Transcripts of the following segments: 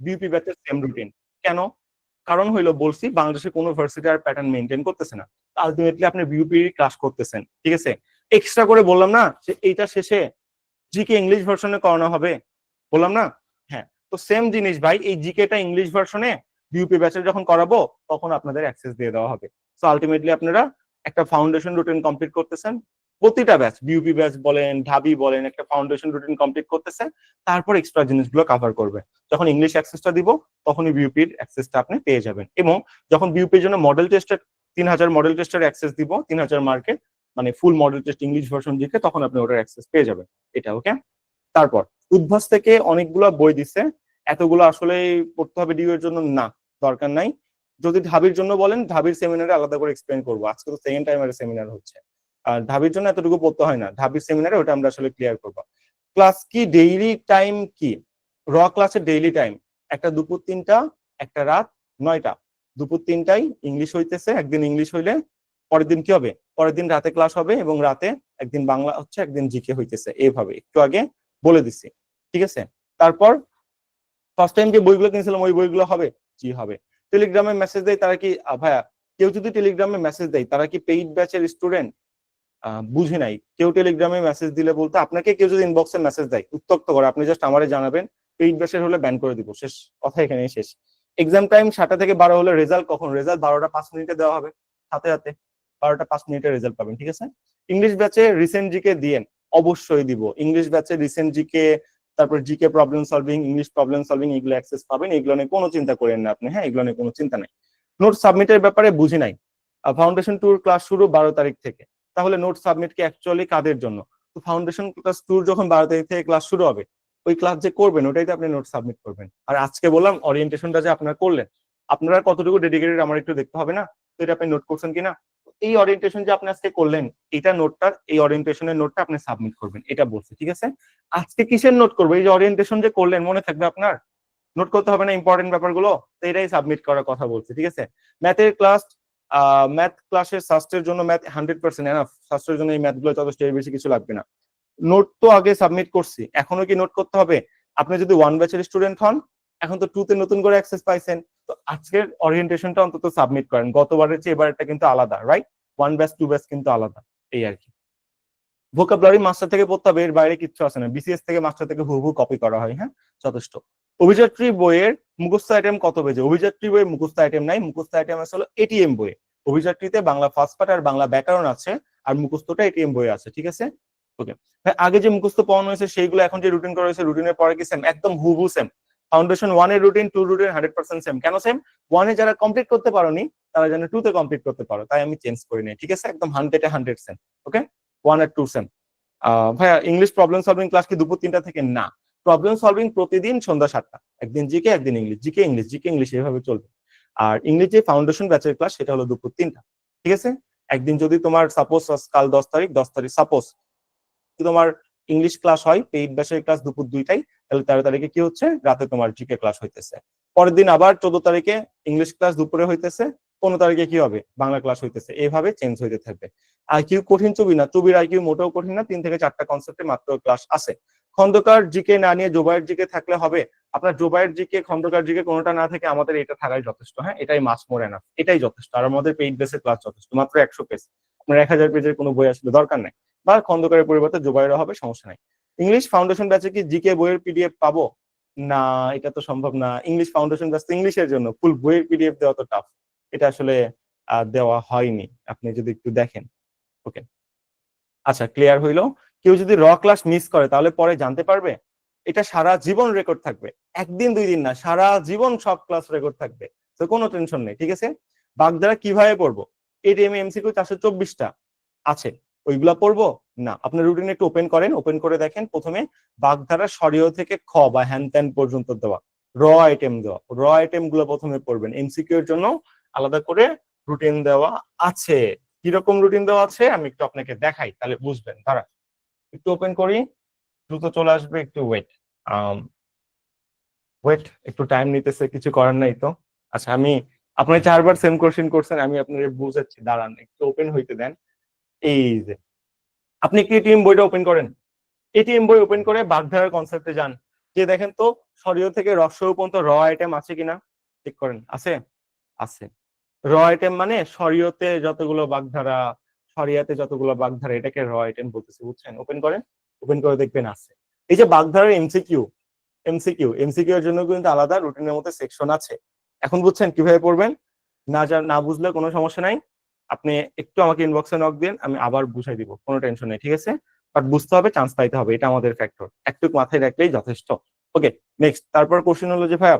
BUP ব্যাচের same routine কেন? কারণ হইল বলছি, বাংলাদেশে কোনো ভার্সিটি আর প্যাটার্ন মেনটেন করতেছে না। আলটিমেটলি আপনি বিউপি ক্লাস করতেছেন, ঠিক আছে? এক্সট্রা করে বললাম না যে এইটা শেষে জিকে ইংলিশ ভার্সনে করানো হবে, বললাম না? হ্যাঁ তো সেম জিনিস ভাই, এই জিকেটা ইংলিশ ভার্সনে বিউপি ব্যাচে যখন করাবো, তখন আপনাদের অ্যাক্সেস দিয়ে দেওয়া হবে। সো আলটিমেটলি আপনারা একটা ফাউন্ডেশন রুটিন কমপ্লিট করতেছেন প্রতিটা ব্যাচ বিউপি ব্যাচ বলেন, ঢাবি বলেন, একটা ফাউন্ডেশন রুটিন কমপ্লিট করতেছে, তারপর এক্সট্রা জিনিসগুলো কভার করবে। যখন ইংলিশ অ্যাক্সেসটা দিব, তখনই বিউপির অ্যাক্সেসটা আপনি পেয়ে যাবেন। এবং যখন বিউপির জন্য মডেল টেস্টের তিন হাজার মডেল টেস্টের অ্যাক্সেস দিব, তিন হাজার মার্কেট মানে full model test English version দিকে, তখন আপনি ওটার অ্যাক্সেস পেয়ে যাবেন। এটা ওকে তারপর, উদ্ভাস থেকে অনেকগুলো বই দিছে। এতগুলো আসলে পড়তে হবে ডিউ এর জন্য? না, দরকার নাই। যদি ঢাবির জন্য বলেন, ঢাবির সেমিনারে আলাদা করে এক্সপ্লেন করব। আজকে তো সেকেন্ড টাইমের সেমিনার হচ্ছে। আর ঢাবির জন্য এতটুকু পড়তে হয় না। ঢাবির সেমিনারে ওটা আমরা আসলে ক্লিয়ার করব। ক্লাস কি? ডেইলি টাইম কি? র ক্লাসের ডেইলি টাইম একটা দুপুর তিনটা, একটা রাত নয়টা। দুপুর তিনটাই ইংলিশ হইতেছে, একদিন ইংলিশ হইলে পরের দিন কি হবে? পরের দিন রাতে ক্লাস হবে এবং রাতে একদিন বাংলা হচ্ছে, একদিন জিকে হইতেছে। এইভাবে একটু আগে বলে দিছি। ঠিক আছে? তারপর ফার্স্ট টাইম যে বইগুলো কিনেছিলাম, ওই বইগুলো হবে? জি হবে। টেলিগ্রামে মেসেজ দেয়, তারা কি ভাইয়া, কেউ যদি টেলিগ্রামে মেসেজ দেয়, তারা কি পেইড ব্যাচের স্টুডেন্ট বুঝি নাই। কেউ টেলিগ্রামে মেসেজ দিলে বলতে, আপনাকে কেউ যদি ইনবক্সে মেসেজ দেয়, উত্তক্ত করে, আপনি জাস্ট আমারে জানাবেন, পেইড ব্যাচের হলে ব্যান করে দিব। শেষ কথা এখানেই শেষ। এক্সাম টাইম সাতটা থেকে বারো হলে রেজাল্ট কখন? রেজাল্ট বারোটা পাঁচ মিনিটে দেওয়া হবে হাতে হাতে বারোটা পাঁচ মিনিটে রেজাল্ট পাবেন, ঠিক আছে? ইংলিশ ব্যাচে রিসেন্ট জিকে দিয়েন, অবশ্যই দিব। ইংলিশ ব্যাচে রিসেন্ট জিকে তারপর GK problem solving English problem solving এগুলো অ্যাক্সেস পাবেন। এগুলো নিয়ে কোনো চিন্তা করেন না আপনি হ্যাঁ? এগুলো নিয়ে কোনো চিন্তা নাই। নোট সাবমিটের ব্যাপারে বুঝি নাই। ফাউন্ডেশন ট্যুর ক্লাস শুরু বারো তারিখ থেকে। তাহলে নোট সাবমিট কি অ্যাকচুয়ালি কাদের জন্য? তো ফাউন্ডেশন ক্লাস ট্যুর যখন বারো তারিখ থেকে ক্লাস শুরু হবে, ওই ক্লাস যে করবেন ওটাইতে আপনি নোট সাবমিট করবেন। আর আজকে বললাম ওরিয়েন্টেশনটা যে আপনারা করলেন, আপনারা কতটুকু ডেডিকেটেড আমার একটু দেখতে হবে না? তো এটা আপনি নোট করছেন কিনা? এই অরিয়েন্টেশন যে আপনি আজকে করলেন, এটা নোটটা এই ওরিয়েন্টেশনের নোটটা আপনি সাবমিট করবেন, এটা বলছে, ঠিক আছে? আজকে কিসের নোট করব? এই যে অরিয়েন্টেশন যে করলেন, মনে থাকবে আপনার? নোট করতে হবে না ইম্পর্টেন্ট ব্যাপারগুলো? তো এটাই সাবমিট করার কথা বলছে, ঠিক আছে? ম্যাথের ক্লাস ম্যাথ ক্লাসের সাস্টের জন্য ম্যাথ হান্ড্রেড পার্সেন্ট এনাফ সাস্টের জন্য এই ম্যাথগুলো যথেষ্ট বেশি কিছু লাগবে না। নোট তো আগে সাবমিট করছি, এখনও কি নোট করতে হবে? আপনি যদি ওয়ান ব্যাচের স্টুডেন্ট হন, এখন তো টু তে নতুন করে অ্যাক্সেস পাইছেন। তো আজকের ওরিয়েন্টেশনটা অন্তত সাবমিট করেন। গতবারের চেয়ে এবারটা কিন্তু আলাদা right one batch two batch কিন্তু আলাদা, এই আর কি। ভোকাবুলারি মাস্টার থেকে পড়তে হবে, এর বাইরে কিচ্ছু আছে না। বিসিএস থেকে মাস্টার থেকে হুবহু কপি করা হয় হ্যাঁ? যথেষ্ট। অভিযাত্রী বইয়ের মুখস্থ আইটেম কত পেজে অভিযাত্রী বইয়ের মুখস্থ আইটেম নাই, মুখস্থ আইটেম আছে হলো এটিএম বইয়ে। অভিযাত্রীতে বাংলা ফার্স্ট পার্ট আর বাংলা ব্যাকরণ আছে, আর মুখস্থটা এটিএম বইয়ে আছে, ঠিক আছে? ওকে আগে যে মুখস্থ পাওয়ানো হয়েছে, সেইগুলো এখন যে রুটিন করা হয়েছে রুটিনের পরে কি সেম একদম হুবহু সেম ফাউন্ডেশন ওয়ানের routine two routine hundred percent same কেন সেম ওয়ানে যারা কমপ্লিট করতে পারোনি, তারা যেন টু তে কমপ্লিট করতে পারো। তাই আমি চেঞ্জ করি নাই, ঠিক আছে? একদম হান্ড্রেডে হান্ড্রেড সেম ওকে ওয়ান আর টু সেম ভাইয়া ইংলিশ প্রবলেম সলভিং ক্লাস কি দুপুর তিনটা থেকে? না। প্রবলেম সলভিং প্রতিদিন সন্ধ্যা সাতটা। একদিন জিকে একদিন English GK English GK English এভাবে চলবে। আর ইংলিশ যে ফাউন্ডেশন ব্যাচের ক্লাস সেটা হলো দুপুর তিনটা। ঠিক আছে? একদিন যদি তোমার সাপোজ কাল দশ তারিখ দশ তারিখ সাপোজ তোমার ইংলিশ ক্লাস হয় পেইড ব্যাচের ক্লাস দুপুর দুইটাই তাহলে তেরো তারিখে কি হচ্ছে? রাতে তোমার জিকে ক্লাস হইতেছে। পরের দিন আবার চোদ্দ তারিখে ইংলিশ ক্লাস দুপুরে হইতেছে। পনেরো তারিখে কি হবে? বাংলা ক্লাস হইতেছে। এইভাবে চেঞ্জ হইতে থাকবে। আইকিউ কঠিন চুবি না চুবির আইকিউ মোটেও কঠিন না। তিন থেকে চারটা কনসেপ্টে মাত্র ক্লাস আছে। খন্দকার জিকে না নিয়ে জোবাইয়ের জিকে থাকলে হবে। আপনার জোবাইয়ের জিকে, খন্দকার জিকে কোনোটা না থেকে আমাদের এটা থাকাই যথেষ্ট হ্যাঁ? এটাই মাস মোর এনাফ এটাই যথেষ্ট। আর আমাদের পেইড বেসের ক্লাস যথেষ্ট, মাত্র একশো পেজ আপনার এক হাজার পেজের কোনো বই আসলে দরকার নেই। বা খন্দকারের পরিবর্তে জোবাইয়েরও হবে, সমস্যা নাই। ইংলিশ ফাউন্ডেশন ব্যাচে কি জিকে বইয়ের পিডিএফ পাবো? না, এটা তো সম্ভব না। ইংলিশ ফাউন্ডেশন ব্যাচ ইংলিশের জন্য ফুল বইয়ের পিডিএফ দেওয়া তো টাফ এটা আসলে দেওয়া হয়নি। আপনি যদি একটু দেখেন। ওকে আচ্ছা ক্লিয়ার হইল? কেউ যদি র ক্লাস মিস করে, তাহলে পরে জানতে পারবে, এটা সারা জীবন রেকর্ড থাকবে। একদিন, দুই দিন না, সারা জীবন সব ক্লাস রেকর্ড থাকবে। তো কোনো টেনশন নেই, ঠিক আছে? বাগধারা কীভাবে পড়ব? এটিএম এমসিকিউ চারশো চব্বিশটা আছে, ওইগুলা পড়ব? না। আপনার রুটিন একটু ওপেন করেন ওপেন করে দেখেন প্রথমে বাগধারা সরিয় থেকে খ বা হ্যান ত্যান পর্যন্ত দেওয়া, র আইটেম দেওয়া। র আইটেমগুলো প্রথমে পড়বেন। এমসিকিউ এর জন্য আলাদা করে রুটিন দেওয়া আছে। কীরকম রুটিন দেওয়া আছে, আমি একটু আপনাকে দেখাই, তাহলে বুঝবেন। দাঁড়া একটু ওপেন করি, দ্রুত চলে আসবে একটু ওয়েট ওয়েট একটু টাইম নিতেছে, কিছু করার নাই তো। আচ্ছা আমি আপনি চারবার সেম কোশ্চেন করছেন, আমি আপনাকে বুঝাচ্ছি, দাঁড়ান, একটু ওপেন হইতে দেন। এই যে, আপনি কি এটিএম বইটা ওপেন করেন? এটিএম বই ওপেন করে বাগধারার কনসেপ্টে যান। যে দেখেন তো, সরিয় থেকে রসয় পর্যন্ত র আইটেম আছে কিনা চেক করেন, আছে? আছে। র আইটেম মানে সরিয়তে যতগুলো বাগধারা সরিয়াতে যতগুলো বাগধারা, এটাকে র আইটেম বলতেছে, বুঝছেন? ওপেন করেন ওপেন করে দেখবেন আছে। এই যে বাগধারার এমসিকিউ এমসিকিউ এমসিকিউ এর জন্য কিন্তু আলাদা রুটিনের মধ্যে সেকশন আছে। এখন বুঝছেন কীভাবে পড়বেন? না না বুঝলে কোনো সমস্যা নাই। আপনি একটু আমাকে ইনবক্সে নক দিন, আমি আবার বুঝাই দিব, কোনো টেনশন নেই, ঠিক আছে? বাট বুঝতে হবে চান্স পাইতে হবে, এটা আমাদের ফ্যাক্টর একটু মাথায় রাখলেই যথেষ্ট। ওকে নেক্সট তারপর কোশ্চেন হলো যে, ভাইয়া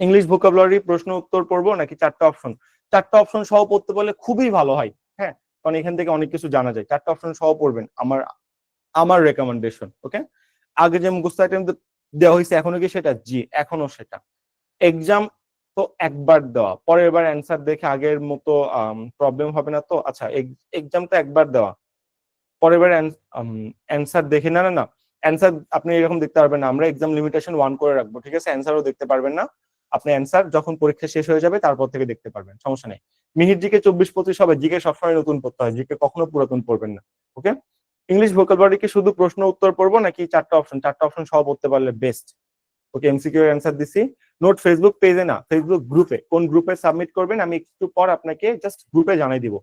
ইংলিশ ভোকাবুলারি প্রশ্ন উত্তর পড়ব নাকি চারটা অপশন চারটা অপশন সহ পড়তে পারলে খুবই ভালো হ্যাঁ। কারণ এখান থেকে অনেক কিছু জানা যায়। চারটা অপশন সহ পড়বেন আমার আমার রেকমেন্ডেশন ওকে আগে যে মুখস্থ আইটেম দেওয়া হয়েছে, এখনও কি সেটা? জি, এখনও সেটা। এক্সাম তো একবার দেওয়া। পরের বার অ্যান্সার দেখে আগের মতো প্রবলেম হবে না তো? আচ্ছা এক্সাম তো একবার দেওয়া। পরের বার অ্যান্সার দেখে না না। না অ্যান্সার আপনি এরকম দেখতে পারবেন না। আমরা এক্সাম লিমিটেশন ওয়ান করে রাখব, ঠিক আছে? অ্যান্সারও দেখতে পারবেন না। আপনি অ্যান্সার যখন পরীক্ষা শেষ হয়ে যাবে, তারপর থেকে দেখতে পারবেন, সমস্যা নেই। মিহির জিকে চব্বিশ পঁচিশ হবে, জিকে সবসময় নতুন পড়তে হয়, জিকে কখনো পুরাতন পড়বেন না ওকে ইংলিশ ভোকাবুলারিকে শুধু প্রশ্ন উত্তর পড়ব নাকি চারটা অপশন চারটা অপশন সব পড়তে পারলে বেস্ট ওকে এমসিকিউ অ্যান্সার দিছি। নোট ফেসবুক পেজে না ফেসবুক গ্রুপে কোন গ্রুপে সাবমিট করবেন আমি একটু পর আপনাকে জাস্ট গ্রুপে জানাই দিব।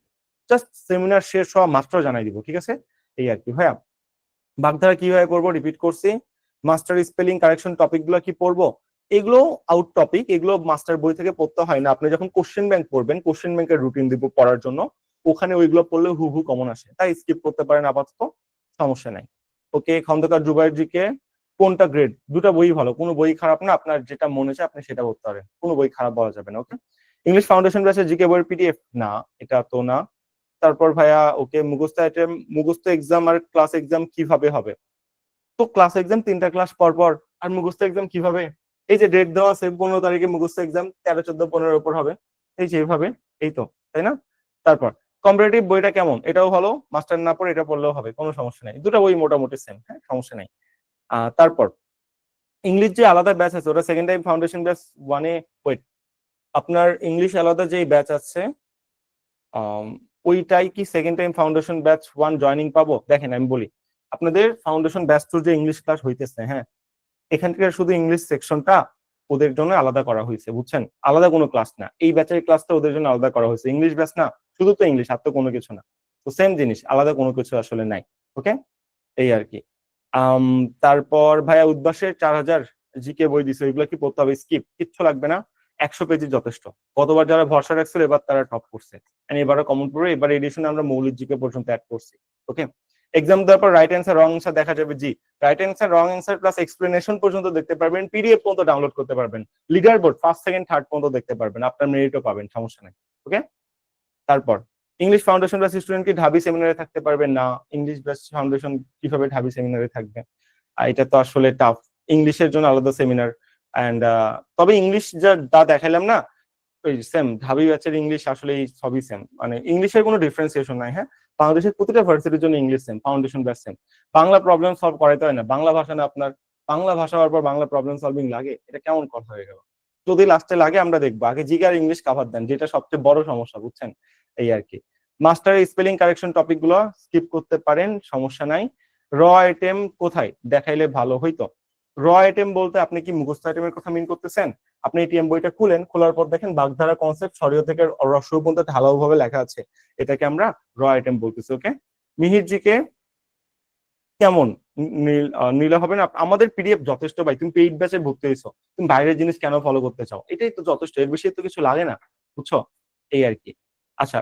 জাস্ট সেমিনার শেষ হওয়া মাত্র জানাই দিব, ঠিক আছে? এই আর কি, ভাইয়া। বাগধারা কীভাবে পড়ব? রিপিট করছি। মাস্টার স্পেলিং কারেকশন টপিকগুলো কি পড়ব? এগুলো আউট টপিক এগুলো মাস্টার বই থেকে পড়তে হয় না। আপনি যখন কোশ্চেন ব্যাংক পড়বেন কোশ্চেন ব্যাংকের রুটিন দিব পড়ার জন্য। ওখানে ওইগুলো পড়লে হু হু কমন আসে। তাই স্কিপ করতে পারেন আপাতত, সমস্যা নাই। ওকে খন্দকার জুবাইর জিকে কোনটা গ্রেড দুটা বই ভালো, কোনো বই খারাপ না, আপনার যেটা মনে চায় আপনি সেটা করতে পারেন। কোনো বই খারাপ বলা যাবে না ওকে ইংলিশ ফাউন্ডেশন ব্যাচে জিকে বইয়ের পিডিএফ না, এটা তো না। তারপর ভাইয়া ওকে মুখস্থ আইটেম মুখস্থ এক্সাম আর ক্লাস এক্সাম কীভাবে হবে? তো ক্লাস এক্সাম তিনটা ক্লাস পর পর আর মুখস্থ এক্সাম কীভাবে? এই যে ডেট দেওয়া আছে পনেরো তারিখে মুখস্থ এক্সাম তেরো, চোদ্দ, পনেরোর উপর হবে। এই যে এইভাবে, এই তো, তাই না? তারপর কম্পারেটিভ বইটা কেমন? এটাও ভালো মাস্টার না পড়ে এটা পড়লেও হবে, কোনো সমস্যা নেই। দুটো বই মোটামুটি সেম হ্যাঁ সমস্যা নেই। তারপর ইংলিশ যে আলাদা ব্যাচ আছে, ওটা সেকেন্ড টাইম ফাউন্ডেশন ব্যাচ ওয়ানে ওয়েট আপনার ইংলিশ আলাদা যেই ব্যাচ আছে ওইটাই কি second time foundation batch one joining পাবো? দেখেন, আমি বলি, আপনাদের ফাউন্ডেশন ব্যাচ টু যে ইংলিশ ক্লাস হইতেছে হ্যাঁ এখান থেকে শুধু ইংলিশ সেকশনটা ওদের জন্য আলাদা করা হয়েছে, বুঝছেন? আলাদা কোনো ক্লাস না। এই ব্যাচের ক্লাসটা ওদের জন্য আলাদা করা হয়েছে। ইংলিশ ব্যাচ না, শুধু তো ইংলিশ আর তো কোনো কিছু না। তো সেম জিনিস, আলাদা কোনো কিছু আসলে নাই ওকে এই আর কি। তারপর ভাইয়া উদ্বাসের চার হাজার জিকে বই দিছে, ওইগুলো কি পড়তে হবে? স্কিপ কিচ্ছু লাগবে না। একশো পেজি যথেষ্ট। গতবার যারা ভরসা রাখছিল, এবার তারা টপ করছে। এবারও কমন পড়বে, এবার এডিশনে আমরা মৌলিক জিকে পর্যন্ত অ্যাড করছি ওকে এক্সাম দেওয়ার পর রাইট অ্যান্সার রং অ্যান্সার দেখা যাবে, জি। Right answer wrong answer plus explanation পর্যন্ত দেখতে পারবেন পিডিএফ পর্যন্ত ডাউনলোড করতে পারবেন। Leader board first second third পর্যন্ত দেখতে পারবেন, আপনার মেরিটও পাবেন, সমস্যা নেই ওকে তারপর ইংলিশ ফাউন্ডেশন প্লাস স্টুডেন্ট কি ঢাবি সেমিনারে থাকতে পারবেন? না ইংলিশ ব্যাচ ফাউন্ডেশন কীভাবে ঢাবি সেমিনারে থাকবে? এটা তো আসলে টাফ ইংলিশের জন্য আলাদা সেমিনার অ্যান্ড তবে ইংলিশ যা যা দেখালাম না, ওই সেম ঢাবি ব্যাচের ইংলিশ আসলে সবই সেম মানে ইংলিশের কোনো ডিফারেন্সিয়েশন নাই হ্যাঁ? বাংলাদেশের প্রতিটা ভার্সিটির জন্য English same foundation batch same Bangla problem solve করাইতে হয় না। বাংলা ভাষা না আপনার, বাংলা ভাষা হওয়ার পর বাংলা প্রবলেম সলভিং লাগে, এটা কেমন কথা হয়ে গেল? যদি লাস্টে লাগে, আমরা দেখব। আগে জিকে আর ইংলিশ কাভার দেন, যেটা সবচেয়ে বড় সমস্যা, বুঝছেন? এই আর কি। মাস্টার স্পেলিং কারেকশন টপিকগুলো স্কিপ করতে পারেন, সমস্যা নাই। র আইটেম কোথায়? দেখাইলে ভালো হইতো। র আইটেম বলতে আপনি কি মুখস্থ আইটেমের কথা মিন করতেছেন? আপনি এটিএম বইটা খুলেন, খোলার পর দেখেন বাগধারা কনসেপ্ট সরিয় থেকে রস্য পর্যন্ত ঢালাও ভাবে লেখা আছে। এটাকে আমরা র আইটেম বলতেছি ওকে মিহিরজিকে কেমন নীল হবে না? আমাদের পিডিএফ যথেষ্ট ভাই, তুমি পেইড ব্যাচে ভর্তি হয়েছো, তুমি বাইরের জিনিস কেন ফলো করতে চাও? এটাই তো যথেষ্ট, এর বেশি তো কিছু লাগে না, বুঝছ? এই আর কি। আচ্ছা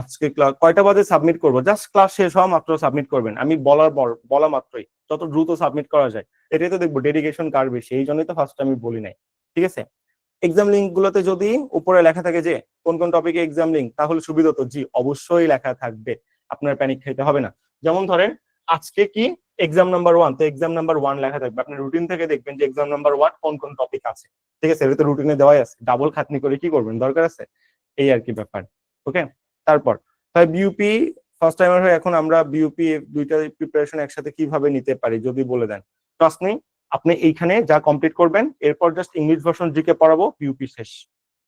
আজকে ক্লাস কয়টা বাজে সাবমিট করব? জাস্ট ক্লাস শেষ হওয়া মাত্র সাবমিট করবেন। আমি বলার পর, বলা মাত্রই, যত দ্রুত সাবমিট করা যায়। এটাই তো দেখব ডেডিকেশন কার বেশি? এই জন্যই তো ফার্স্ট আমি বলি নাই। ঠিক আছে? এক্সাম লিঙ্ক গুলোতে যদি উপরে লেখা থাকে যে, কোন কোন টপিকে এক্সাম লিঙ্ক তাহলে সুবিধা তো, জি, অবশ্যই লেখা থাকবে। আপনার প্যানিক খাইতে হবে না। যেমন ধরেন, আজকে কি এক্সাম নাম্বার ওয়ান তো এক্সাম নাম্বার ওয়ান লেখা থাকবে। আপনি রুটিন থেকে দেখবেন যে এক্সাম নাম্বার ওয়ান কোন কোন টপিক আছে। ঠিক আছে? এটা তো রুটিনে দেওয়াই আছে। ডাবল খাতনি করে কি করবেন? দরকার আছে? এই আর কি ব্যাপার। ওকে তারপর, তাই বিউপি ফার্স্ট টাইমার হয়ে এখন আমরা বিউপি দুইটা প্রিপারেশন একসাথে কীভাবে নিতে পারি, যদি বলে দেন। ট্রাস্ট নেই আপনি এইখানে যা কমপ্লিট করবেন, এরপর জাস্ট ইংলিশ ভার্সন জিকে পড়াবো বিউপি শেষ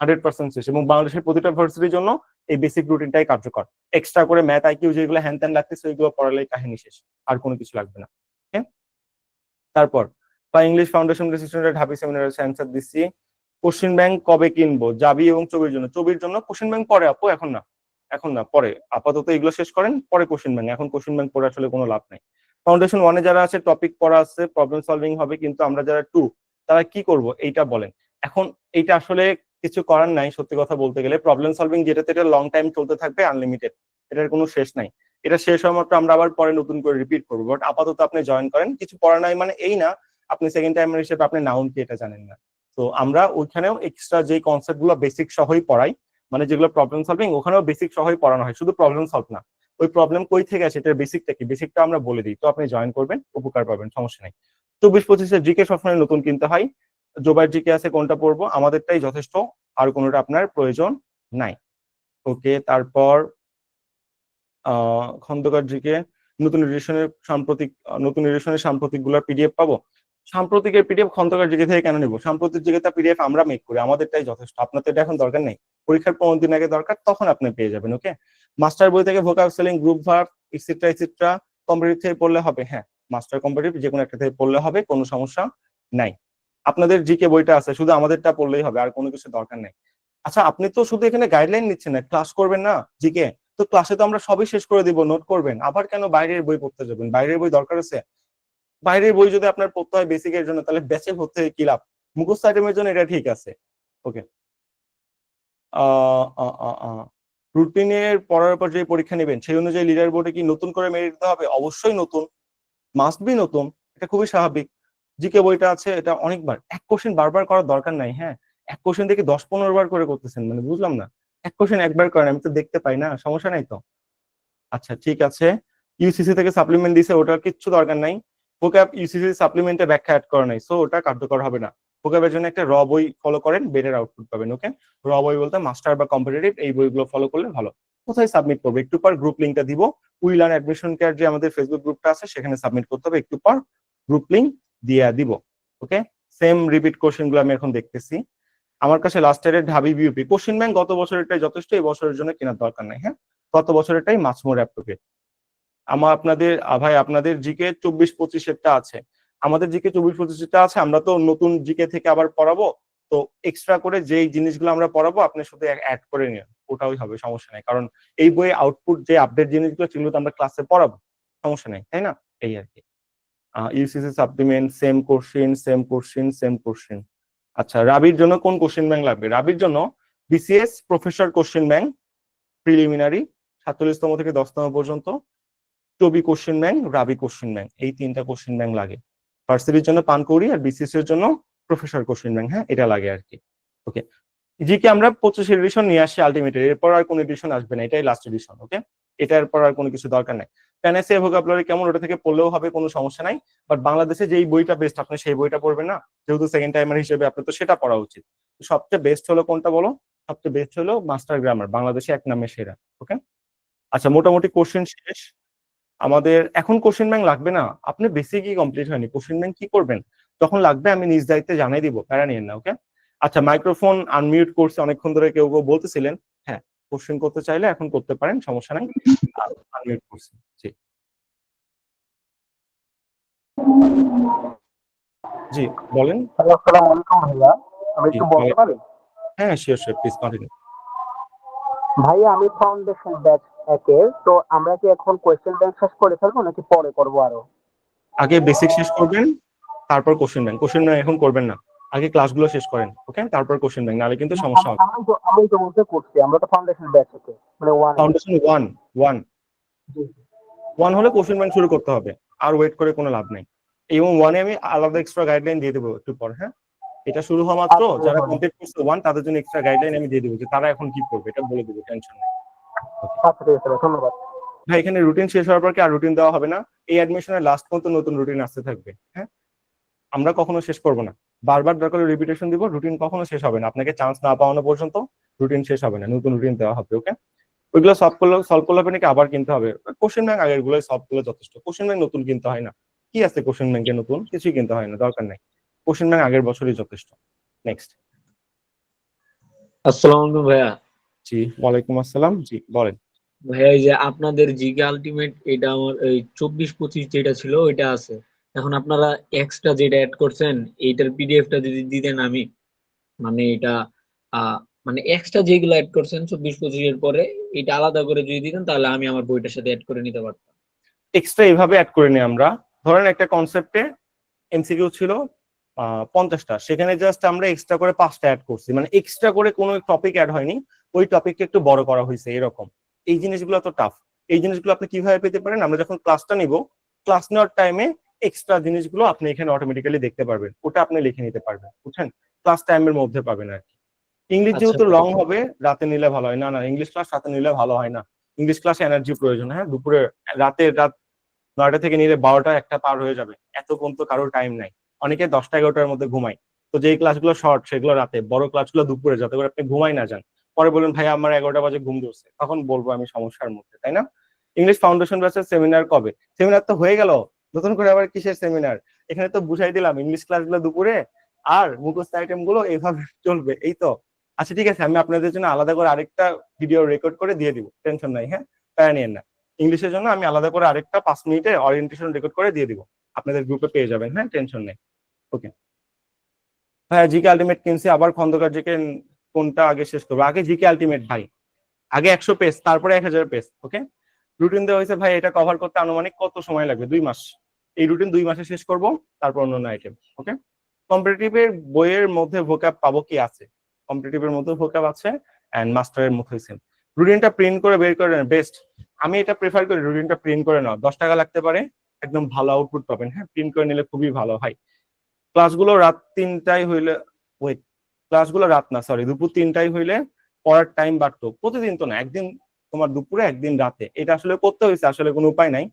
হান্ড্রেড পার্সেন্ট শেষ এবং বাংলাদেশের প্রতিটা ভার্সিটির জন্য এই বেসিক রুটিনটাই কার্যকর। এক্সট্রা করে ম্যাথ আইকিউ যেগুলো হ্যান ত্যান লাগতেছে, ওইগুলো পড়ালেই কাহিনী শেষ, আর কোনো কিছু লাগবে না ওকে তারপর, বা ইংলিশ ফাউন্ডেশন স্টুডেন্ট ঢাবি সেমিনারে অ্যান্সার দিচ্ছি কোশ্চিন ব্যাংক কবে কিনবো, যাবি এবং ছবির জন্য চবির জন্য কোশ্চিন ব্যাংক পরে আপু, এখন না এখন না, পরে, আপাতত এগুলো শেষ করেন, পরে কোশ্চিন ব্যাংক এখন কোশ্চিন ব্যাংক পড়ে আসলে কোনো লাভ নাই। ফাউন্ডেশন ওয়ানে যারা আছে টপিক পড়া আছে প্রবলেম সলভিং হবে, কিন্তু আমরা যারা টু তারা কি করব? এইটা বলেন। এখন এইটা আসলে কিছু করার নাই, সত্যি কথা বলতে গেলে। প্রবলেম সলভিং যেটাতে এটা লং টাইম চলতে থাকবে আনলিমিটেড এটার কোনো শেষ নাই। এটা শেষ হওয়ার মাত্র আমরা আবার পরে নতুন করে রিপিট করব। বাট আপাতত আপনি জয়েন করেন। কিছু পড়া নাই মানে এই না, আপনি সেকেন্ড টাইমের হিসেবে আপনি নাউন কি এটা জানেন না। তো আমরা ওইখানেও এক্সট্রা যে কনসেপ্টগুলো বেসিক সহই পড়াই মানে যেগুলো প্রবলেম সলভিং ওখানেও বেসিক সহই পড়ানো হয়। শুধু প্রবলেম সলভ না। ওই প্রবলেম কই থেকে আসে? এটার বেসিকটা কি? বেসিকটা আমরা বলে দিই। তো আপনি জয়েন করবেন, উপকার পাবেন, সমস্যা নেই। চব্বিশ পঁচিশে জিকে সবসময় নতুন কিনতে হয়। জোবার জিকে আছে, কোনটা পড়ব আমাদেরটাই যথেষ্ট, আর কোনোটা আপনার প্রয়োজন নাই। ওকে তারপর খন্দকার জিকে নতুন এডিশনের সাম্প্রতিক নতুন এডিশনের সাম্প্রতিকগুলার পিডিএফ পাবো? সাম্প্রতিকের পিডিএফ খন্দকার জিকে থেকে কেন নিবো? সাম্প্রতিক জিকে তা পিডিএফ আমরা মেক করি, আমাদেরটাই যথেষ্ট। আপনার তো এটা এখন দরকার নেই। পরীক্ষার পনেরো দিন আগে দরকার, তখন আপনি পেয়ে যাবেন ওকে মাস্টার বই থেকে vocab selling group verb extra extra competitive থেকে পড়লে হবে হ্যাঁ। মাস্টার কম্পিটিভ যে কোনো একটা থেকে পড়লে হবে, কোনো সমস্যা নাই। আপনাদের জিকে বইটা আছে, শুধু আমাদেরটা পড়লেই হবে, আর কোনো কিছু দরকার নেই। আচ্ছা আপনি তো শুধু এখানে গাইডলাইন নিচ্ছেন না ক্লাস করবেন না জিকে তো ক্লাসে তো আমরা সবই শেষ করে দিব নোট করবেন। আবার কেন বাইরের বই পড়তে যাবেন? বাইরের বই দরকার আছে? বাইরের বই যদি আপনার পড়তে হয় বেসিকের জন্য, তাহলে ভর্তি হয়ে কি লাভ? মুখস্থ আইটেমের জন্য এটা ঠিক আছে। ওকে রুটিনের পড়ার পর যে পরীক্ষা নেবেন, সেই অনুযায়ী লিডার বোর্ডে কি নতুন করে মেরে দিতে হবে? অবশ্যই নতুন। মাস্ট বি নতুন। এটা খুবই স্বাভাবিক। জিকে বইটা আছে, এটা অনেকবার। এক কোশ্চেন বারবার করার দরকার নাই হ্যাঁ? এক কোশ্চেন দেখে দশ পনেরো বার করে করতেছেন মানে বুঝলাম না। এক কোশ্চেন একবার করেন, আমি তো দেখতে পাই না, সমস্যা নাই তো? আচ্ছা ঠিক আছে। ইউসিসি থেকে সাপ্লিমেন্ট দিছে, ওটার কিচ্ছু দরকার নাই। ওকে ইউসিসি সাপ্লিমেন্টে ব্যাখ্যা অ্যাড করা নাই সো ওটা কার্যকর হবে না। ভোক্যাবের জন্য একটা র বই ফলো করেন বেটার আউটপুট পাবেন ওকে র বই বলতে মাস্টার বা কম্পিটিটিভ এই বইগুলো ফলো করলে ভালো। কোথায় সাবমিট করব? একটু পর গ্রুপ লিঙ্কটা দিব। উইল অ্যান্ড অ্যাডমিশন কেয়ার যে আমাদের ফেসবুক গ্রুপটা আছে, সেখানে সাবমিট করতে হবে। একটু পর গ্রুপ লিঙ্ক দিয়ে দিব ওকে সেম রিপিট কোশ্চেনগুলো আমি এখন দেখতেছি। আমার কাছে লাস্ট ইয়ারের ঢাবি বিউপি কোশ্চেন ব্যাংক গত বছরেরটাই যথেষ্ট, এই বছরের জন্য কেনার দরকার নেই হ্যাঁ? গত বছরেরটাই মাছমোর অ্যাপ্রোপ্রিয়েট আমার আপনাদের ভাই আপনাদের জিকে চব্বিশ পঁচিশেরটা আছে। আমাদের জিকে চব্বিশ পঁচিশেরটা আছে, আমরা তো নতুন জিকে থেকে আবার পড়াবো, তো এক্সট্রা করে যেই জিনিসগুলো আমরা পড়াবো আপনি শুধু অ্যাড করে নিন ওটাই হবে, সমস্যা নেই। কারণ এই বইয়ে আউটপুট যে আপডেট জিনিসগুলো সেগুলো তো আমরা ক্লাসে পড়াবো, সমস্যা নেই, তাই না? এই আর কি। UCC supplement same question same question same question আচ্ছা রাবির জন্য কোন কোশ্চেন ব্যাংক লাগবে? রাবির জন্য BCS professor question bank preliminary সাতচল্লিশতম থেকে দশতম পর্যন্ত, টবি question bank Rabi question bank এই তিনটা কোশ্চেন ব্যাংক লাগে। ভার্সিটির জন্য পানকৌড়ি আর বিসিএস এর জন্য প্রফেসর কোশ্চেন ব্যাংক হ্যাঁ এটা লাগে আর কি। ওকে জিকে আমরা পঁচিশ এডিশন নিয়ে আসছি আলটিমেটলি এরপর আর কোন এডিশন আসবে না, এটাই লাস্ট এডিশন ওকে এটার পর আর কোনো কিছু দরকার নাই। প্যানেসে ভোকাবুলারি কেমন, ওটা থেকে পড়লেও হবে, কোনো সমস্যা নাই। বাট বাংলাদেশে যেই বইটা বেস্ট আপনি সেই বইটা পড়বেন না। যেহেতু সেকেন্ড টাইমার হিসেবে আপনার, তো সেটা পড়া উচিত। সবচেয়ে বেস্ট হলো কোনটা বলো? সবচেয়ে বেস্ট হলো মাস্টার গ্রামার বাংলাদেশে এক নামে সেরা ওকে আচ্ছা মোটামুটি কোশ্চেন শেষ। আমাদের এখন কোশ্চেন ব্যাংক লাগবে না। আপনি বেসিকই কমপ্লিট হয়নি। কোশ্চেন ব্যাংক কি করবেন? তখন লাগবে আমি নিজ দায়িত্বে জানাই দিব। প্যারা নিয়েন না ওকে আচ্ছা মাইক্রোফোন আনমিউট করছে অনেকক্ষণ ধরে কেউ কেউ বলতেছিলেন। হ্যাঁ কোশ্চেন করতে চাইলে এখন করতে পারেন সমস্যা নাই। আনমিউট করছি জি। জি বলেন। আসসালামু আলাইকুম ভাইয়া। আমি একটু বলতে পারি? হ্যাঁ শিওর শিওর প্লিজ কন্টিনিউ ভাইয়া আমি ফাউন্ডেশন ব্যাচ একের তো আমরা কি এখন কোয়েশ্চেন ব্যাংক শেষ করে ফেলব নাকি পরে করব আরও? আগে বেসিক শেষ করবেন তারপর কোশ্চেন ব্যাংক কোশ্চেন ব্যাংক এখন করবেন না। আগে ক্লাসগুলো শেষ করেন ওকে তারপর কোশ্চেন ব্যাংক নাহলে কিন্তু সমস্যা হবে। আমি তো আমি তো বলতে করছি আমরা তো ফাউন্ডেশন ব্যাচ একে মানে one foundation one one one হলে কোশ্চেন ব্যাংক শুরু করতে হবে আর ওয়েট করে কোনো লাভ নেই। এবং ওয়ানে আমি আলাদা এক্সট্রা গাইডলাইন দিয়ে দেবো একটু পর হ্যাঁ? এটা শুরু হওয়া মাত্র আচ্ছা, যারা। কমপ্লিট করছে ওয়ান তাদের জন্য এক্সট্রা গাইডলাইন আমি দিয়ে দেবো যে তারা এখন কি করবে এটা বলে দেবো টেনশন নেই। আচ্ছা ঠিক আছে ভাই, ধন্যবাদ। ভাই এখানে রুটিন শেষ হওয়ার পর কি আর রুটিন দেওয়া হবে না? এই অ্যাডমিশনের লাস্ট পর্যন্ত নতুন রুটিন আসতে থাকবে হ্যাঁ? আমরা কখনো শেষ করব না। বারবার দরকার রিপিটেশন দিব রুটিন কখনো শেষ হবে না। আপনাকে চান্স না পাওয়ানো পর্যন্ত রুটিন শেষ হবে না নতুন রুটিন দেওয়া হবে ওকে ওইগুলো সলভ করলে সলভ করলে হবে নাকি আবার কিনতে হবে। কোশ্চেন ব্যাংক আগেরগুলো সলভ করলে যথেষ্ট। কোশ্চেন ব্যাংক নতুন কিনতে হয় না। কি আছে কোশ্চেন ব্যাংকে নতুন? কিছুই কিনতে হয় না দরকার নাই। কোশ্চেন ব্যাংক আগের বছরই যথেষ্ট। নেক্সট আসসালামু আলাইকুম ভাইয়া। জি ওয়ালাইকুম আসসালাম। জি বলেন। ভাইয়া এই যে আপনাদের জিকে আলটিমেট এটা আমার এই চব্বিশ পঁচিশ যেটা ছিল ওইটা আছে। এখন আপনারা এক্সট্রা যেটা অ্যাড করছেন এইটার পিডিএফটা যদি দিতেন আমি মানে এটা মানে এক্সট্রা যেগুলো অ্যাড করছেন চব্বিশ পঁচিশের পরে এটা আলাদা করে যদি দিতেন তাহলে আমি আমার বইটার সাথে অ্যাড করে নিতে পারতাম। এক্সট্রা এইভাবে অ্যাড করে নিই আমরা। ধরেন একটা কনসেপ্টে এমসিকিউ ছিল পঞ্চাশটা। সেখানে জাস্ট আমরা এক্সট্রা করে পাঁচটা অ্যাড করছি। মানে এক্সট্রা করে কোনো টপিক অ্যাড হয়নি। ওই টপিকটা একটু বড় করা হয়েছে এরকম। এই জিনিসগুলো তো টাফ এই জিনিসগুলো আপনি কীভাবে পেতে পারেন? আমরা যখন ক্লাসটা নিব ক্লাস নেওয়ার টাইমে এক্সট্রা জিনিসগুলো আপনি এখানে অটোমেটিক্যালি দেখতে পারবেন। ওটা আপনি লিখে নিতে পারবেন বুঝছেন? ক্লাস টাইমের মধ্যে পাবেন আর কি। ইংলিশ আচ্ছা, যেহেতু লং হবে রাতে নিলে ভালো হয়। না না ইংলিশ ক্লাস রাতে নিলে ভালো হয় না। ইংলিশ ক্লাসে এনার্জি প্রয়োজন হ্যাঁ? দুপুরে রাতে রাত নয়টা থেকে নিলে বারোটা একটা পার হয়ে যাবে। এত পর্যন্ত কারোর টাইম নাই। অনেকে দশটা, এগারোটার মধ্যে ঘুমায়। তো যেই ক্লাসগুলো শর্ট সেগুলো রাতে, বড় ক্লাসগুলো দুপুরে, যাতে করে আপনি ঘুমাই না যান। পরে বলুন ভাই আমার এগারোটা বাজে ঘুম ধরছে। তখন বলব আমি সমস্যার মধ্যে, তাই না? ইংলিশ ফাউন্ডেশন ব্যাচের সেমিনার কবে? সেমিনার তো হয়ে গেল। নতুন করে আবার কিসের সেমিনার এখানে তো বুঝাই দিলাম ইংলিশ ক্লাসগুলো দুপুরে আর মুখস্থ আইটেমগুলো এইভাবে চলবে, এই তো। আচ্ছা ঠিক আছে, আমি আপনাদের জন্য আলাদা করে আরেকটা ভিডিও রেকর্ড করে দিয়ে দিব টেনশন নাই হ্যাঁ? প্যারা নিয়েন না। ইংলিশের জন্য আমি আলাদা করে আরেকটা পাঁচ মিনিটে অরিয়েন্টেশন রেকর্ড করে দিয়ে দিব। আপনাদের গ্রুপে পেয়ে যাবেন হ্যাঁ? টেনশন নেই। ওকে হ্যাঁ জিকে আলটিমেট কিনছি, আবার খন্দকার জিকে কোনটা আগে শেষ করব। আগে জিকে আলটিমেট ভাই, আগে একশো পেজ, তারপরে এক হাজার পেজ ওকে রুটিন দেওয়া হয়েছে ভাই, এটা কভার করতে আনুমানিক কত সময় লাগবে? দুই মাস। এই রুটিন দুই মাসে শেষ করব, তারপর অন্য আইটেম ওকে কম্পিটিটিভের বইয়ের মধ্যে ভোকাব পাবো কি আছে? কম্পিটিটিভের মধ্যে ভোকাব আছে অ্যান্ড মাস্টারের মধ্যে হয়েছে রুটিনটা প্রিন্ট করে বের করে বেস্ট আমি এটা প্রেফার করি রুটিনটা প্রিন্ট করে নাও। দশ টাকা লাগতে পারে একদম ভালো আউটপুট পাবেন। হ্যাঁ প্রিন্ট করে নিলে খুবই ভালো হয়। ক্লাসগুলো রাত তিনটায় হইলে ওয়েট ক্লাসগুলো রাত না সরি দুপুর তিনটায় হইলে পড়ার টাইম বাড়তো। প্রতিদিন তো না, একদিন তোমার দুপুরে, একদিন রাতে। এটা আসলে করতে হয়েছে আসলে কোনো উপায় নাই।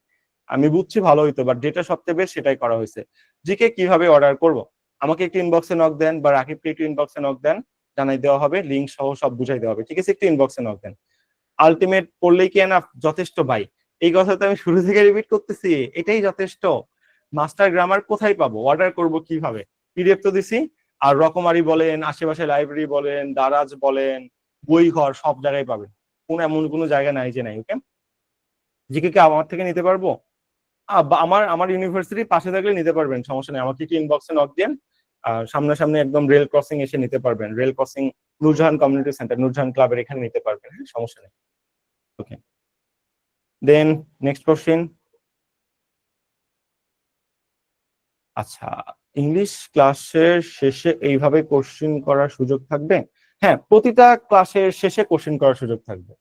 আমি বুঝছি ভালো হইতো বাট যেটা সবচেয়ে বেশ সেটাই করা হয়েছে জিকে কীভাবে অর্ডার করব? আমাকে একটু ইনবক্সে নক দেন বা রাকিবকে একটু ইনবক্সে নক দেন, জানাই দেওয়া হবে লিঙ্ক সহ সব বুঝাই দেওয়া হবে। ঠিক আছে, একটু ইনবক্সে নক দেন। আলটিমেট পড়লেই কি এনাফ যথেষ্ট বাই এই কথা তো আমি শুরু থেকে রিপিট করতেছি, এটাই যথেষ্ট। মাস্টার গ্রামার কোথায় পাবো? অর্ডার করব কীভাবে? পিডিএফ তো দিছি। আর রকমারি বলেন, আশেপাশে লাইব্রেরি বলেন, দারাজ বলেন বই ঘর সব জায়গায় পাবেন। কোন এমন কোনো জায়গা নাই যে নাই ওকে জিকে কি আমার থেকে নিতে পারব? আমার আমার ইউনিভার্সিটির পাশে থাকলে নিতে পারবেন, সমস্যা নেই। আমাকে কি ইনবক্সে নক দেন সামনাসামনি একদম রেল ক্রসিং এসে নিতে পারবেন। Rail crossing Nurjahan community center Nurjahan ক্লাবের এখানে নিতে পারবেন হ্যাঁ? সমস্যা নেই। ওকে দেন নেক্সট কোশ্চেন আচ্ছা ইংলিশ ক্লাসের শেষে এইভাবে কোশ্চেন করার সুযোগ থাকবে? হ্যাঁ প্রতিটা ক্লাসের শেষে কোশ্চেন করার সুযোগ থাকবে।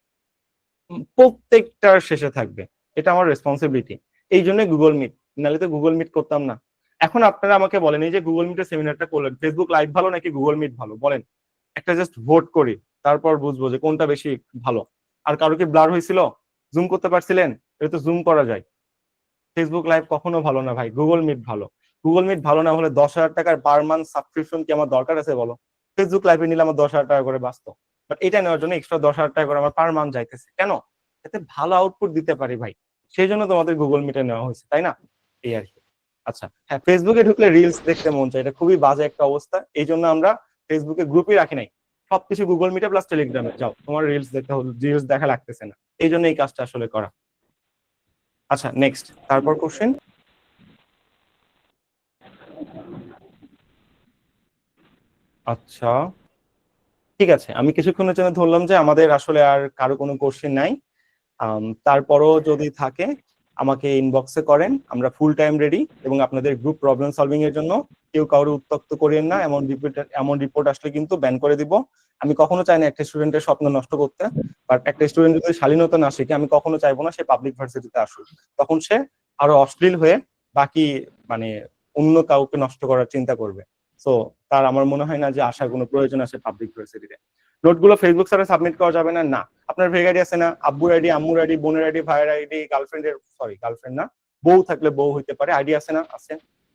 প্রত্যেকটার শেষে থাকবে। এটা আমার রেসপন্সিবিলিটি এই জন্য গুগল মিট নাহলে তো গুগল মিট করতাম না। এখন আপনারা আমাকে বলেন, এই যে গুগল মিটের সেমিনারটা করলেন ফেসবুক লাইভ ভালো নাকি গুগল মিট ভালো? বলেন, একটা জাস্ট ভোট করি, তারপর বুঝব যে কোনটা বেশি ভালো। আর কারও কি ব্লার হয়েছিল? জুম করতে পারছিলেন, এটা তো জুম করা যায়। ফেসবুক লাইভ কখনো ভালো না ভাই গুগল মিট ভালো। গুগল মিট ভালো না হলে দশ হাজার টাকার পার মান্থ সাবস্ক্রিপশন কি আমার দরকার আছে বলো? ফেসবুক লাইভে নিলে আমার দশ হাজার টাকা করে বাঁচতো। বাট এটা নেওয়ার জন্য এক্সট্রা দশ হাজার টাকা করে আমার পার মান্থ যাইতেছে। কেন? এতে ভালো আউটপুট দিতে পারি ভাই। সেই জন্য তোমাদের গুগল মিটে নেওয়া হয়েছে, তাই না? এই আর কি। আচ্ছা হ্যাঁ ফেসবুকে ঢুকলে রিলস দেখতে মন চায়। এটা খুবই বাজে একটা অবস্থা। এই জন্য আমরা ফেসবুকে গ্রুপই রাখি নাই। সবকিছু গুগল মিটে প্লাস টেলিগ্রামে যাও, তোমার রিলস দেখতে হলো রিলস দেখা লাগতেছে না। এই জন্য এই কাজটা আসলে করা। আচ্ছা নেক্সট তারপর কোশ্চেন আচ্ছা ঠিক আছে, আমি কিছুক্ষণের জন্য ধরলাম যে আমাদের আসলে আর কারও কোনো কোশ্চেন নাই। তারপরও যদি থাকে, আমাকে ইনবক্সে করেন, আমরা ফুল টাইম রেডি এবং আপনাদের গ্রুপ প্রবলেম সলভিং এর জন্য কেউ কারও উত্তক্ত করেন না, এমন রিপোর্ট এমন রিপোর্ট আসলে কিন্তু ব্যান করে দিব। আমি কখনো চাই না একটা স্টুডেন্টের স্বপ্ন নষ্ট করতে বাট একটা স্টুডেন্ট যদি শালীনতা না শিখে, আমি কখনো চাইব না সে পাবলিক ভার্সিটিতে আসুক। তখন সে আরও অশ্লীল হয়ে বাকি মানে অন্য কাউকে নষ্ট করার চিন্তা করবে। সো তার আমার মনে হয় না যে আসার কোনো প্রয়োজন আছে পাবলিক ভার্সিটিতে নোটগুলো ফেসবুক স্যারে সাবমিট করা যাবে না? না। আপনার ভেগ আইডি আছে না? আব্বুর আইডি আম্মুর আইডি বোনের আইডি ভাইয়ের আইডি গার্লফ্রেন্ডের সরি গার্লফ্রেন্ড না। বউ থাকলে বউ হইতে পারে। আইডি আছে না? আছে।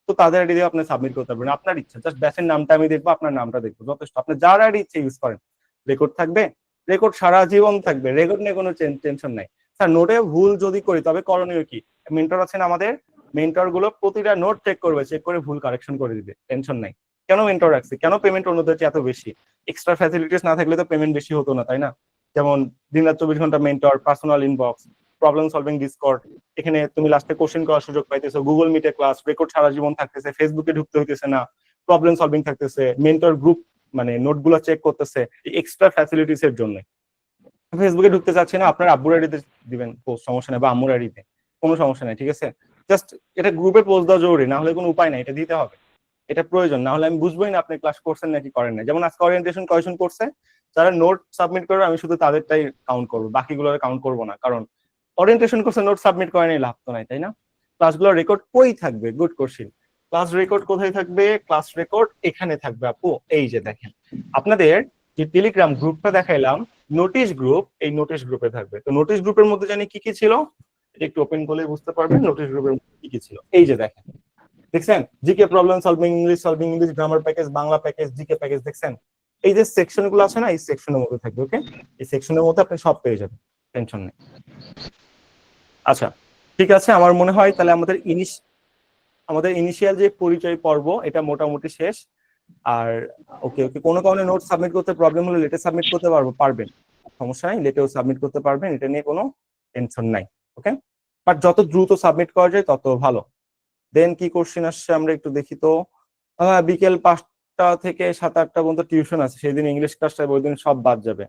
তো তাদের আইডি দিয়ে আপনি সাবমিট করতে পারবেন। আপনার ইচ্ছা জাস্ট ব্যাচের নামটা আমি দেখব, আপনার নামটা দেখব, যথেষ্ট। আপনি যার আইডি ইচ্ছে ইউজ করেন। রেকর্ড থাকবে। রেকর্ড সারা জীবন থাকবে। রেকর্ড নিয়ে কোনো টেনশন নাই। স্যার নোটে ভুল যদি করি, তবে করণীয় কি? মেন্টর আছেন আমাদের। মেন্টরগুলো প্রতিটা নোট চেক করবে চেক করে ভুল কারেকশন করে দিবে। টেনশন নাই। কেন মেন্টর রাখছি? কেন পেমেন্ট অন্যদের চেয়ে এত বেশি? এক্সট্রা ফ্যাসিলিটিস না থাকলে তো পেমেন্ট বেশি হতো না, তাই না? যেমন দিন রাত চব্বিশ ঘণ্টা mentor personal inbox problem solving Discord এখানে তুমি লাস্টে কোশ্চেন করার সুযোগ পাইতেছো গুগল মিটে ক্লাস রেকর্ড সারা জীবন থাকতেছে ফেসবুকে ঢুকতে হইতেছে না প্রবলেম সলভিং থাকতেছে মেন্টর গ্রুপ মানে নোটগুলো চেক করতেছে এক্সট্রা ফ্যাসিলিটিস এর জন্য। ফেসবুকে ঢুকতে চাচ্ছি না, আপনার আব্বুর আইডিতে দিবেন পোস্ট সমস্যা নেই, বা আম্মুর আইডিতে, কোনো সমস্যা নেই, ঠিক আছে? জাস্ট এটা গ্রুপে পোস্ট দেওয়া জরুরি, না হলে কোনো উপায় নাই, এটা দিতে হবে। এটা প্রয়োজন, না হলে আমি বুঝবোই না আপনি ক্লাস করছেন নাকি করেন না যেমন আজকে অরিয়েন্টেশন কোয়েশন করছে, যারা নোট সাবমিট করবে আমি শুধু তাদেরটাই কাউন্ট করব বাকিগুলো কাউন্ট করব না, কারণ অরিয়েন্টেশন কোর্সে নোট সাবমিট করে লাভ তো নাই, তাই না? ক্লাসগুলো রেকর্ড কই থাকবে? গুড কোশ্চিন ক্লাস রেকর্ড কোথায় থাকবে? ক্লাস রেকর্ড এখানে থাকবে, আপু। এই যে দেখেন, আপনাদের যে টেলিগ্রাম গ্রুপটা দেখাইলাম নোটিশ গ্রুপ এই নোটিশ গ্রুপে থাকবে। তো নোটিশ গ্রুপের মধ্যে জানি কি কি ছিল? এটা একটু ওপেন করলে বুঝতে পারবেন নোটিশ গ্রুপের মধ্যে কি কি ছিল। এই যে দেখেন, দেখছেন? GK problem solving English solving English grammar package Bangla package GK package দেখছেন? এই যে সেকশনগুলো আছে না, এই সেকশনের মধ্যে থাকবে ওকে এই সেকশনের মধ্যে আপনি সব পেয়ে যাবেন টেনশন নেই। আচ্ছা ঠিক আছে, আমার মনে হয় তাহলে আমাদের ইনিশ, আমাদের ইনিশিয়াল যে পরিচয় পর্ব, এটা মোটামুটি শেষ। আর ওকে ওকে, কোনো কারণে নোট সাবমিট করতে প্রবলেম হলে লেটে সাবমিট করতে পারব, পারবেন। সমস্যা নাই লেটেও সাবমিট করতে পারবেন, এটা নিয়ে কোনো টেনশন নাই ওকে বাট যত দ্রুত সাবমিট করা যায়, তত ভালো। দেন কি কোশ্চেন আসছে আমরা একটু দেখি তো। বিকেল পাঁচটা থেকে সাত আটটা পর্যন্ত টিউশন আছে, সেদিন ইংলিশ ক্লাসটা ওই দিন সব বাদ যাবে।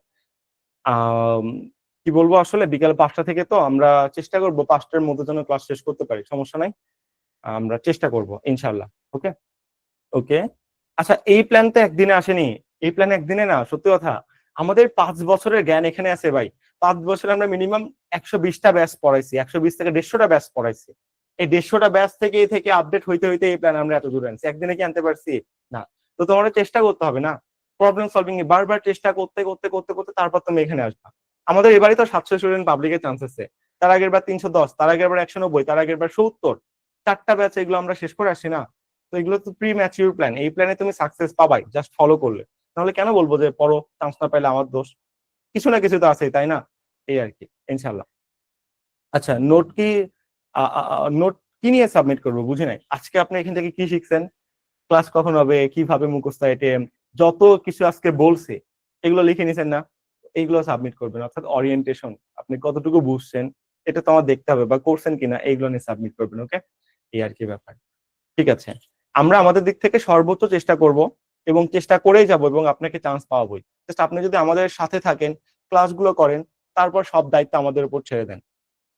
কি বলব, আসলে বিকেল পাঁচটা থেকে তো আমরা চেষ্টা করব পাঁচটার মধ্যে যেন ক্লাস শেষ করতে পারি, সমস্যা নাই। আমরা চেষ্টা করব ইনশাল্লাহ ওকে? ওকে? আচ্ছা এই প্ল্যান তো একদিনে আসেনি। এই প্ল্যান একদিনে না, সত্যি কথা, আমাদের পাঁচ বছরের জ্ঞান এখানে আছে ভাই। পাঁচ বছরে আমরা মিনিমাম একশো বিশটা ব্যাচ পড়াইছি, একশো বিশ থেকে দেড়শোটা ব্যাচ পড়াইছি। এই দেড়শোটা ব্যাচ থেকে থেকে আপডেট হইতে হইতে এই প্ল্যান আমরা এত দূর আনছি। একদিনে কি আনতে পারছি? না। তো তোমাদের চেষ্টা করতে হবে না। প্রবলেম সলভিং এ বারবার চেষ্টা করতে করতে করতে করতে তারপর তুমি এখানে আসবা। আমাদের এবারই তো সাতশো স্টুডেন্ট পাবলিকের চান্স আছে। তার আগের বার তিনশো দশ, তার আগের বার একশো নব্বই, তার আগের বার সত্তর। চারটা ব্যাচ এগুলো আমরা শেষ করে আসি না। তো এগুলো তো প্রি ম্যাচিউর প্ল্যান এই প্ল্যানে তুমি সাকসেস পাবাই জাস্ট ফলো করলে। তাহলে কেন বলব যে পড়ো চান্স না পাইলে আমার দোষ? কিছু না কিছু তো আছেই, তাই না? এই আর কি ইনশাল্লাহ আচ্ছা নোট কি নোট কি নিয়ে সাবমিট করব, বুঝি নাই? আজকে আপনি এখান থেকে কি শিখছেন? ক্লাস কখন হবে? কীভাবে মুখস্থ আইটেম যত কিছু আজকে বলছে, এগুলো লিখে নিছেন না? এইগুলো সাবমিট করবেন। অর্থাৎ অরিয়েন্টেশন আপনি কতটুকু বুঝছেন, এটা তো আমার দেখতে হবে বা করছেন কিনা, এইগুলো নিয়ে সাবমিট করবেন ওকে এই আর কি ব্যাপার। ঠিক আছে? আমরা আমাদের দিক থেকে সর্বোচ্চ চেষ্টা করব এবং চেষ্টা করেই যাব এবং আপনাকে চান্স পাওয়াবই। জাস্ট আপনি যদি আমাদের সাথে থাকেন ক্লাসগুলো করেন, তারপর সব দায়িত্ব আমাদের উপর ছেড়ে দেন।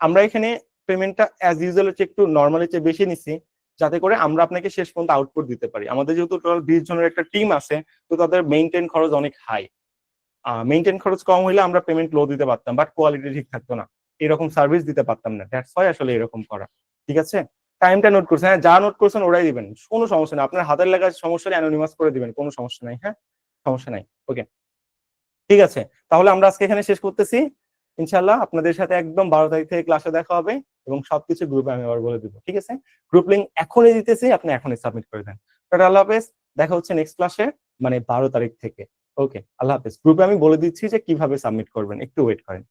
আমরা এখানে পেমেন্টটা অ্যাজ ইউজুয়াল হচ্ছে একটু নর্মালি চেয়ে বেশি নিচ্ছি যাতে করে আমরা আপনাকে শেষ পর্যন্ত আউটপুট দিতে পারি। আমাদের যেহেতু টোটাল বিশ জনের একটা টিম আছে, তো তাদের মেইনটেইন খরচ অনেক হাই মেইনটেইন খরচ কম হইলে আমরা পেমেন্ট লো দিতে পারতাম বাট কোয়ালিটি ঠিক থাকতো না। এরকম সার্ভিস দিতে পারতাম না। দ্যাটস হয় আসলে এরকম করা। ঠিক আছে? টাইমটা নোট করছেন। হ্যাঁ যা নোট করছেন ওরাই দিবেন। কোনো সমস্যা নেই। আপনার হাতের লেখা সমস্যা নেই অ্যানোনিমাস করে দিবেন। কোনো সমস্যা নাই। হ্যাঁ? সমস্যা নাই। ওকে ঠিক আছে। তাহলে আমরা আজকে এখানে শেষ করতেছি। ইনশাল্লাহ আপনাদের সাথে একদম বারো তারিখ থেকে ক্লাসে দেখা হবে এবং সবকিছু গ্রুপে আমি আবার বলে দিব। ঠিক আছে? গ্রুপ লিঙ্ক এখনই দিতেছি। আপনি এখনই সাবমিট করে দেন। টাটা, আল্লাহ হাফেজ। দেখা হচ্ছে নেক্সট ক্লাসে মানে বারো তারিখ থেকে। ওকে আল্লাহ হাফেজ। গ্রুপে আমি বলে দিচ্ছি যে কীভাবে সাবমিট করবেন। একটু ওয়েট করেন।